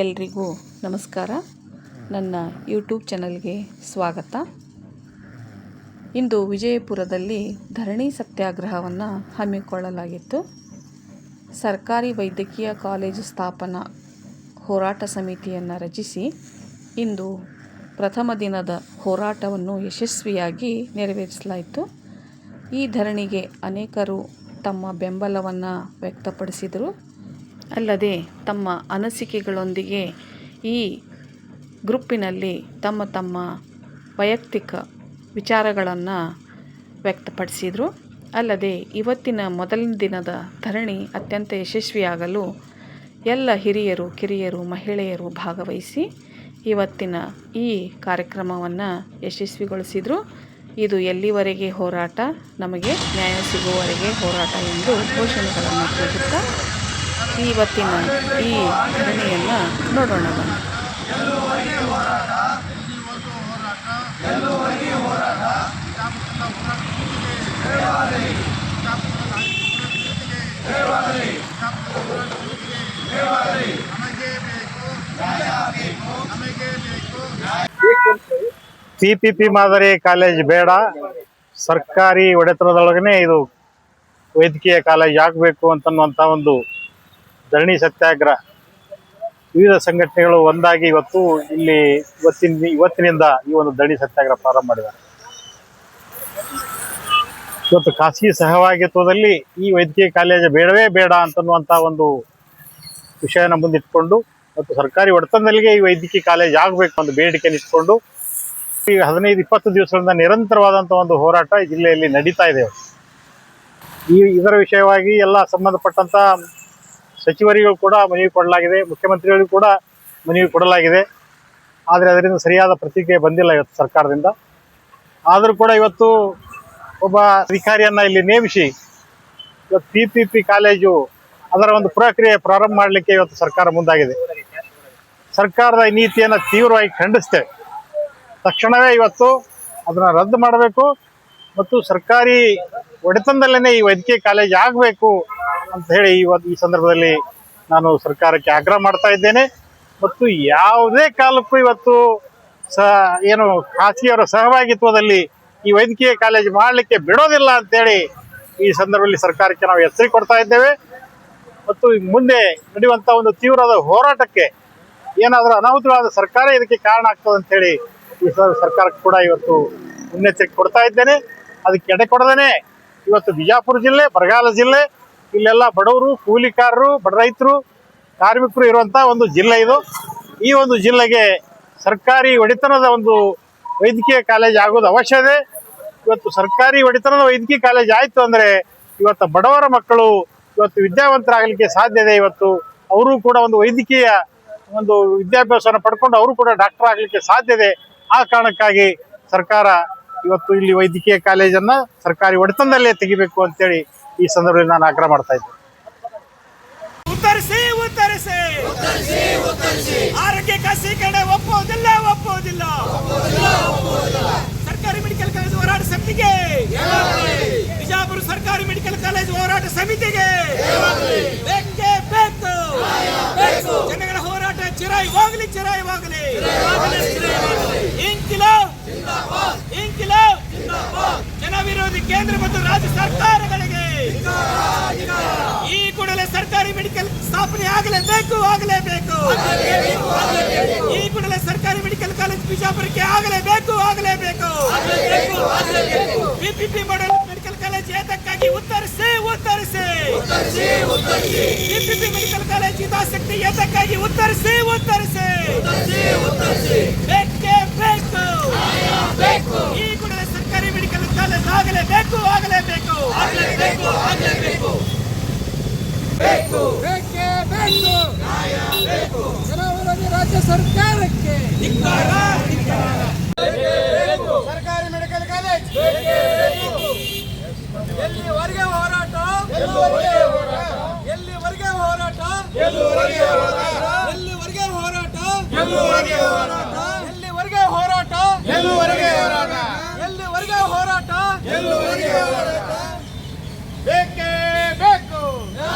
ಎಲ್ರಿಗೂ ನಮಸ್ಕಾರ. ನನ್ನ ಯೂಟ್ಯೂಬ್ ಚಾನಲ್ಗೆ ಸ್ವಾಗತ. ಇಂದು ವಿಜಯಪುರದಲ್ಲಿ ಧರಣಿ ಸತ್ಯಾಗ್ರಹವನ್ನು ಹಮ್ಮಿಕೊಳ್ಳಲಾಗಿತ್ತು. ಸರ್ಕಾರಿ ವೈದ್ಯಕೀಯ ಕಾಲೇಜು ಸ್ಥಾಪನಾ ಹೋರಾಟ ಸಮಿತಿಯನ್ನು ರಚಿಸಿ ಇಂದು ಪ್ರಥಮ ದಿನದ ಹೋರಾಟವನ್ನು ಯಶಸ್ವಿಯಾಗಿ ನೆರವೇರಿಸಲಾಯಿತು. ಈ ಧರಣಿಗೆ ಅನೇಕರು ತಮ್ಮ ಬೆಂಬಲವನ್ನು ವ್ಯಕ್ತಪಡಿಸಿದರು. ಅಲ್ಲದೆ ತಮ್ಮ ಅನಿಸಿಕೆಗಳೊಂದಿಗೆ ಈ ಗ್ರೂಪಿನಲ್ಲಿ ತಮ್ಮ ತಮ್ಮ ವೈಯಕ್ತಿಕ ವಿಚಾರಗಳನ್ನು ವ್ಯಕ್ತಪಡಿಸಿದರು. ಅಲ್ಲದೆ ಇವತ್ತಿನ ಮೊದಲಿನ ದಿನದ ಧರಣಿ ಅತ್ಯಂತ ಯಶಸ್ವಿಯಾಗಲು ಎಲ್ಲ ಹಿರಿಯರು, ಕಿರಿಯರು, ಮಹಿಳೆಯರು ಭಾಗವಹಿಸಿ ಇವತ್ತಿನ ಈ ಕಾರ್ಯಕ್ರಮವನ್ನು ಯಶಸ್ವಿಗೊಳಿಸಿದರು. ಇದು ಎಲ್ಲಿವರೆಗೆ ಹೋರಾಟ? ನಮಗೆ ನ್ಯಾಯ ಸಿಗುವವರೆಗೆ ಹೋರಾಟ ಎಂದು ಘೋಷಣೆಗಳನ್ನು ಕೂಗುತ್ತಾ ಇವತ್ತಿನ ಈ ಧರಣಿಯನ್ನು ನೋಡೋಣ ಪಿ ಪಿ ಪಿ ಮಾದರಿ ಕಾಲೇಜ್ ಬೇಡ. ಸರ್ಕಾರಿ ಒಡೆತನದೊಳಗನೆ ಇದು ವೈದ್ಯಕೀಯ ಕಾಲೇಜ್ ಆಗಬೇಕು ಅಂತನ್ನುವಂಥ ಒಂದು ಧರಣಿ ಸತ್ಯಾಗ್ರಹ. ವಿವಿಧ ಸಂಘಟನೆಗಳು ಒಂದಾಗಿ ಇವತ್ತು ಇಲ್ಲಿ ಇವತ್ತಿನ ಇವತ್ತಿನಿಂದ ಈ ಒಂದು ಧರಣಿ ಸತ್ಯಾಗ್ರಹ ಪ್ರಾರಂಭ ಮಾಡಿದ್ದಾರೆ. ಇವತ್ತು ಖಾಸಗಿ ಸಹಭಾಗಿತ್ವದಲ್ಲಿ ಈ ವೈದ್ಯಕೀಯ ಕಾಲೇಜು ಬೇಡವೇ ಬೇಡ ಅಂತನ್ನುವಂಥ ಒಂದು ವಿಷಯನ ಮುಂದಿಟ್ಕೊಂಡು ಮತ್ತು ಸರ್ಕಾರಿ ಒಡೆತನದಲ್ಲಿಗೆ ಈ ವೈದ್ಯಕೀಯ ಕಾಲೇಜ್ ಆಗಬೇಕು ಒಂದು ಬೇಡಿಕೆಯನ್ನು ಇಟ್ಕೊಂಡು ಈಗ ಹದಿನೈದು, ಇಪ್ಪತ್ತು ದಿವಸಗಳಿಂದ ನಿರಂತರವಾದಂಥ ಒಂದು ಹೋರಾಟ ಜಿಲ್ಲೆಯಲ್ಲಿ ನಡೀತಾ ಇದೆ. ಈ, ಇದರ ವಿಷಯವಾಗಿ ಎಲ್ಲ ಸಂಬಂಧಪಟ್ಟಂತ ಸಚಿವರಿಗೂ ಕೂಡ ಮನವಿ ಕೊಡಲಾಗಿದೆ, ಮುಖ್ಯಮಂತ್ರಿಗಳಿಗೂ ಕೂಡ ಮನವಿ ಕೊಡಲಾಗಿದೆ. ಆದರೆ ಅದರಿಂದ ಸರಿಯಾದ ಪ್ರತಿಕ್ರಿಯೆ ಬಂದಿಲ್ಲ ಇವತ್ತು ಸರ್ಕಾರದಿಂದ. ಆದರೂ ಕೂಡ ಇವತ್ತು ಒಬ್ಬ ಅಧಿಕಾರಿಯನ್ನು ಇಲ್ಲಿ ನೇಮಿಸಿ ಇವತ್ತು ಪಿ ಪಿ ಪಿ ಕಾಲೇಜು ಅದರ ಒಂದು ಪ್ರಕ್ರಿಯೆ ಪ್ರಾರಂಭ ಮಾಡಲಿಕ್ಕೆ ಇವತ್ತು ಸರ್ಕಾರ ಮುಂದಾಗಿದೆ. ಸರ್ಕಾರದ ಈ ನೀತಿಯನ್ನು ತೀವ್ರವಾಗಿ ಖಂಡಿಸ್ತೇವೆ. ತಕ್ಷಣವೇ ಇವತ್ತು ಅದನ್ನು ರದ್ದು ಮಾಡಬೇಕು ಮತ್ತು ಸರ್ಕಾರಿ ಒಡೆತನದಲ್ಲೇ ಈ ವೈದ್ಯಕೀಯ ಕಾಲೇಜ್ ಆಗಬೇಕು ಅಂತ ಹೇಳಿ ಇವತ್ತು ಈ ಸಂದರ್ಭದಲ್ಲಿ ನಾನು ಸರ್ಕಾರಕ್ಕೆ ಆಗ್ರಹ ಮಾಡ್ತಾ ಇದ್ದೇನೆ. ಮತ್ತು ಯಾವುದೇ ಕಾಲಕ್ಕೂ ಇವತ್ತು ಸ, ಏನು ಖಾಸಗಿಯವರ ಸಹಭಾಗಿತ್ವದಲ್ಲಿ ಈ ವೈದ್ಯಕೀಯ ಕಾಲೇಜು ಮಾಡಲಿಕ್ಕೆ ಬಿಡೋದಿಲ್ಲ ಅಂತೇಳಿ ಈ ಸಂದರ್ಭದಲ್ಲಿ ಸರ್ಕಾರಕ್ಕೆ ನಾವು ಎಚ್ಚರಿಕೆ ಕೊಡ್ತಾ ಇದ್ದೇವೆ. ಮತ್ತು ಮುಂದೆ ನಡೆಯುವಂಥ ಒಂದು ತೀವ್ರವಾದ ಹೋರಾಟಕ್ಕೆ ಏನಾದರೂ ಅನಾಹುತವಾದ ಸರ್ಕಾರ ಇದಕ್ಕೆ ಕಾರಣ ಆಗ್ತದೆ ಅಂತೇಳಿ ಈ ಸರ್ಕಾರಕ್ಕೆ ಕೂಡ ಇವತ್ತು ಮುನ್ನೆಚ್ಚರಿಕೆ ಕೊಡ್ತಾ ಇದ್ದೇನೆ. ಅದಕ್ಕೆ ಎಡೆ ಕೊಡದೇನೆ ಇವತ್ತು ಬಿಜಾಪುರ ಜಿಲ್ಲೆ, ಬರಗಾಲ ಜಿಲ್ಲೆ ಇಲ್ಲೆಲ್ಲ ಬಡವರು, ಕೂಲಿಕಾರರು, ಬಡ ರೈತರು, ಕಾರ್ಮಿಕರು ಇರುವಂಥ ಒಂದು ಜಿಲ್ಲೆ ಇದು. ಈ ಒಂದು ಜಿಲ್ಲೆಗೆ ಸರ್ಕಾರಿ ಒಡೆತನದ ಒಂದು ವೈದ್ಯಕೀಯ ಕಾಲೇಜ್ ಆಗೋದು ಅವಶ್ಯ ಇದೆ. ಇವತ್ತು ಸರ್ಕಾರಿ ಒಡೆತನದ ವೈದ್ಯಕೀಯ ಕಾಲೇಜ್ ಆಯಿತು ಅಂದರೆ ಇವತ್ತು ಬಡವರ ಮಕ್ಕಳು ಇವತ್ತು ವಿದ್ಯಾವಂತರಾಗಲಿಕ್ಕೆ ಸಾಧ್ಯ ಇದೆ. ಇವತ್ತು ಅವರು ಕೂಡ ಒಂದು ವೈದ್ಯಕೀಯ ಒಂದು ವಿದ್ಯಾಭ್ಯಾಸವನ್ನು ಪಡ್ಕೊಂಡು ಅವರು ಕೂಡ ಡಾಕ್ಟರ್ ಆಗಲಿಕ್ಕೆ ಸಾಧ್ಯ ಇದೆ. ಆ ಕಾರಣಕ್ಕಾಗಿ ಸರ್ಕಾರ ಇವತ್ತು ಇಲ್ಲಿ ವೈದ್ಯಕೀಯ ಕಾಲೇಜನ್ನ ಸರ್ಕಾರಿ ಒಡೆತನದಲ್ಲೇ ತೆಗಿಬೇಕು ಅಂತೇಳಿ ಈ ಸಂದರ್ಭದಲ್ಲಿ ನಾನು ಆಗ್ರಹ ಮಾಡ್ತಾ ಇದ್ದೆ. ಉತ್ತರಿಸಿ ಉತ್ತರಿಸಿ. ಆರೋಗ್ಯ ಖಾಸಗೀಕರಣ ಒಪ್ಪುವುದಿಲ್ಲ ಒಪ್ಪುವುದಿಲ್ಲ. ಸರ್ಕಾರಿ ಮೆಡಿಕಲ್ ಕಾಲೇಜ್ ಹೋರಾಟ ಸಮಿತಿಗೆ. ಬಿಜಾಪುರ ಸರ್ಕಾರಿ ಮೆಡಿಕಲ್ ಕಾಲೇಜ್ ಹೋರಾಟ ಸಮಿತಿಗೆ. ಬೇಕೇ ಬೇಕು ಜನಗಳ ಹೋರಾಟ ಚಿರಾಯಿ ಹೋಗಲಿ ಚಿರಾಯಿ ಹೋಗಲಿ ಇಂಕಿಲಾಬ್ ಇಂಕಿಲಾಬ್ ಜನ ವಿರೋಧಿ ಕೇಂದ್ರ ಮತ್ತು ರಾಜ್ಯ ಸರ್ಕಾರಗಳಿಗೆ ಸ್ಥಾಪನೆ ಆಗಲೇಬೇಕು ಆಗಲೇಬೇಕು. ಈ ಕೂಡಲೇ ಸರ್ಕಾರಿ ಮೆಡಿಕಲ್ ಕಾಲೇಜ್ ಬಿಜಾಪುರಕ್ಕೆ ಆಗಲೇಬೇಕು ಆಗಲೇಬೇಕು. ಬಿಪಿಪಿ ಮೋಡಲ್ ಮೆಡಿಕಲ್ ಕಾಲೇಜ್ ಏತಕ್ಕಾಗಿ ಉತ್ತರಿಸಿ ಉತ್ತರಿಸಿ. ಬಿಪಿಪಿ ಮೆಡಿಕಲ್ ಕಾಲೇಜ್ ಹಿತಾಸಕ್ತಿ ಏತಕ್ಕಾಗಿ ಉತ್ತರಿಸಿ ಉತ್ತರಿಸಿ. ಬೇಕೇ ಬೇಕು. ಈ ಕೂಡಲೇ ಸರ್ಕಾರಿ ಮೆಡಿಕಲ್ ಕಾಲೇಜ್ ಆಗಲೇಬೇಕು ಆಗಲೇಬೇಕು. ಆಗಲೇಬೇಕು ಆಗಲೇಬೇಕು. ಬೇಕೇ. ಬೇಕು? ಜನವರಿ ರಾಜ್ಯ ಸರ್ಕಾರಕ್ಕೆ. ಧಿಕ್ಕಾರ ಸರ್ಕಾರಿ ಮೆಡಿಕಲ್ ಕಾಲೇಜ್. ಎಲ್ಲಿವರೆಗೆ ಹೋರಾಟ? ಎಲ್ಲಿವರೆಗೆ ಹೋರಾಟ? ಎಲ್ಲಿವರೆಗೆ ಹೋರಾಟ?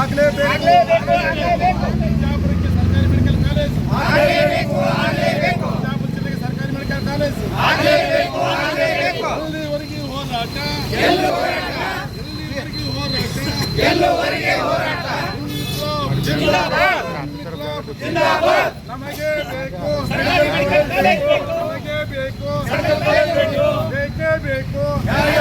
ಆಗಲೇಬೇಕು. ಸರ್ಕಾರಿ ಮೆಡಿಕಲ್ ಕಾಲೇಜು. ಜಿಲ್ಲೆಗೆ ಸರ್ಕಾರಿ ಮೆಡಿಕಲ್ ಆಗಲೇಬೇಕು ಎಲ್ಲಿವರೆಗೆ ಹೋರಾಟ? ಎಲ್ಲಿವರೆಗೆ ಹೋರಾಟ? ನಮಗೆ ಬೇಕು. ಕಾಲೇಜ್ ನಮಗೆ ಬೇಕು. ಬೇಕೇ? ಬೇಕು ನ್ಯಾಯ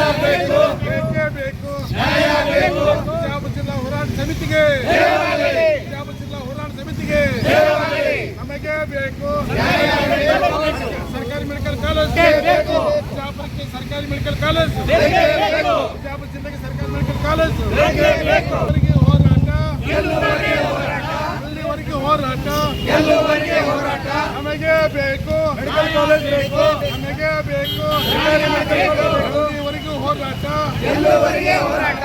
ಬೇಕು ಬಿಜಾಪುರ ಜಿಲ್ಲಾ ಹೋರಾಟ ಸಮಿತಿಗೆ ಬಿಜಾಪುರ ಜಿಲ್ಲಾ ಹೋರಾಟ ಸಮಿತಿಗೆ ನಮಗೆ ಬೇಕು ಸರ್ಕಾರಿ ಮೆಡಿಕಲ್ ಕಾಲೇಜ್ ಬೇಕು. ಸರ್ಕಾರಿ ಮೆಡಿಕಲ್ ಕಾಲೇಜ್. ಬಿಜಾಪುರ ಜಿಲ್ಲೆಗೆ ಸರ್ಕಾರಿ ಮೆಡಿಕಲ್ ಕಾಲೇಜ್. ಎಲ್ಲಿವರೆಗೆ ಹೋರಾಟ. ಎಲ್ಲಿವರೆಗೆ ಹೋರಾಟ. ಎಲ್ಲವರೆಗೆ ಹೋರಾಟ. ನಮಗೆ ಬೇಕು. ಮೆಡಿಕಲ್ ಕಾಲೇಜ್ ಬೇಕು. ನಮಗೆ ಬೇಕು. ಎಲ್ಲಿವರೆಗೂ ಹೋರಾಟ. ಎಲ್ಲುವರೆಗೆ ಹೋರಾಟ.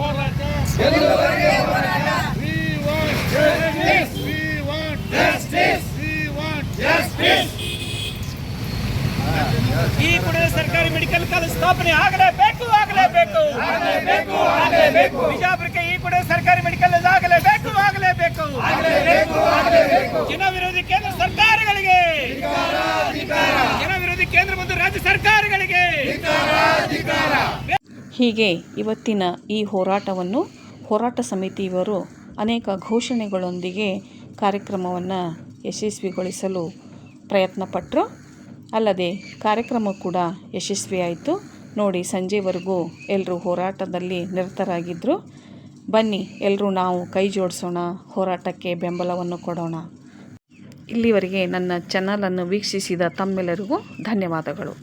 ಹೋರಾಟ. ಎಲ್ಲುವರೆಗೆ ಕೂಡಲೇ ಸರ್ಕಾರಿ ಮೆಡಿಕಲ್ ಕಾಲೇಜ್ ಸ್ಥಾಪನೆ ಆಗಲೇಬೇಕು ಆಗಲೇಬೇಕು. ಆಗಲೇಬೇಕು ಆಗಲೇಬೇಕು. ಬಿಜಾಪುರಕ್ಕೆ ಈ ಕೂಡಲೇ ಸರ್ಕಾರಿ ಮೆಡಿಕಲ್ ಕಾಲೇಜ್ ಆಗಲೇಬೇಕು ಆಗಲೇಬೇಕು. ಆಗಲೇಬೇಕು ಆಗಲೇಬೇಕು. ಜನ ವಿರೋಧಿ ಕೇಂದ್ರ ಸರ್ಕಾರಗಳಿಗೆ. ಜನ ವಿರೋಧಿ ಕೇಂದ್ರ ಮತ್ತು ರಾಜ್ಯ ಸರ್ಕಾರಗಳಿಗೆ. ಹೀಗೆ ಇವತ್ತಿನ ಈ ಹೋರಾಟವನ್ನು ಹೋರಾಟ ಸಮಿತಿಯವರು ಅನೇಕ ಘೋಷಣೆಗಳೊಂದಿಗೆ ಕಾರ್ಯಕ್ರಮವನ್ನು ಯಶಸ್ವಿಗೊಳಿಸಲು ಪ್ರಯತ್ನಪಟ್ಟರು ಅಲ್ಲದೆ ಕಾರ್ಯಕ್ರಮ ಕೂಡ ಯಶಸ್ವಿಯಾಯಿತು. ನೋಡಿ, ಸಂಜೆವರೆಗೂ ಎಲ್ಲರೂ ಹೋರಾಟದಲ್ಲಿ ನಿರತರಾಗಿದ್ದರು ಬನ್ನಿ ಎಲ್ಲರೂ ನಾವು ಕೈ ಜೋಡಿಸೋಣ, ಹೋರಾಟಕ್ಕೆ ಬೆಂಬಲವನ್ನು ಕೊಡೋಣ. ಇಲ್ಲಿವರೆಗೆ ನನ್ನ ಚಾನಲನ್ನು ವೀಕ್ಷಿಸಿದ ತಮ್ಮೆಲ್ಲರಿಗೂ ಧನ್ಯವಾದಗಳು.